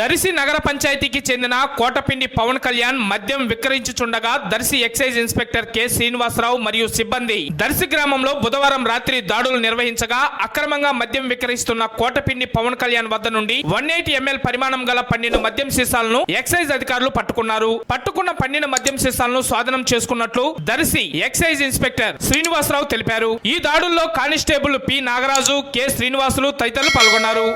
దర్శి నగర పంచాయతీకి చెందిన కోటపిండి పవన్ కళ్యాణ్ మద్యం విక్రయించుచుండగా Darsi excise inspector K Srinivasarao మరియు సిబ్బంది దర్శి గ్రామంలో బుధవారం రాత్రి దాడులు నిర్వహించగా అక్రమంగా మద్యం విక్రయిస్తున్న కోటపిండి పవన్ కళ్యాణ్ వద్ద నుండి వన్ ఎయిటీ ఎంఎల్ పరిమాణం గల పన్నెండు మద్యం సీసాలను ఎక్సైజ్ అధికారులు పట్టుకున్నారు. పట్టుకున్న పన్నెండు మద్యం సీసాలను స్వాధీనం చేసుకున్నట్లు దర్శి ఎక్సైజ్ ఇన్స్పెక్టర్ శ్రీనివాసరావు తెలిపారు. ఈ దాడుల్లో constable P Nagaraju K Srinivasulu తదితరులు పాల్గొన్నారు.